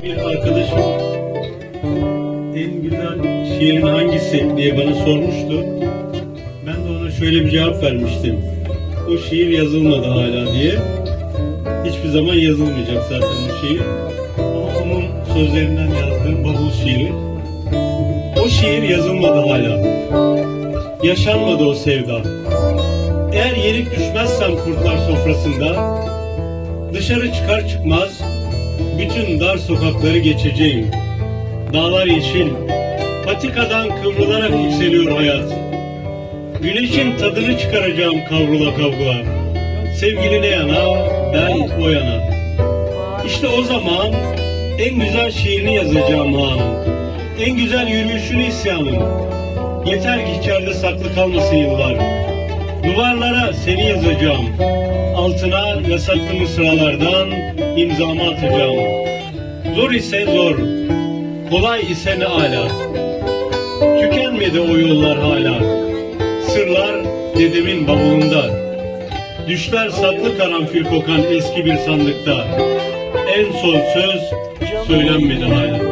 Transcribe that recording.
Bir arkadaşım en güzel şiirin hangisi diye bana sormuştu. Ben de ona şöyle bir cevap vermiştim. O şiir yazılmadı hala diye. Hiçbir zaman yazılmayacak zaten o şiir. Ama onun sözlerinden yazdığım bavul şiiri. O şiir yazılmadı hala. Yaşanmadı o sevda. Eğer yenik düşmezsem kurtlar sofrasında, dışarı çıkar çıkmaz bütün dar sokakları geçeceğim. Dağlar yeşil, patikadan kıvrılarak yükseliyor hayat. Güneşin tadını çıkaracağım kavrula kavrula. Sevgili ne yana, ben o yana. İşte o zaman en güzel şiirini yazacağım hanım. En güzel yürüyüşünü isyanım. Yeter ki içeride saklı kalmasın yıllar. Duvarlara seni yazacağım. Altına yasaklı mısralardan imzamı atacağım. Zor ise zor, kolay ise ne ala. Tükenmedi o yollar hala. Sırlar dedemin bavulunda. Düşler saklı karanfil kokan eski bir sandıkta. En son söz söylenmedi hala.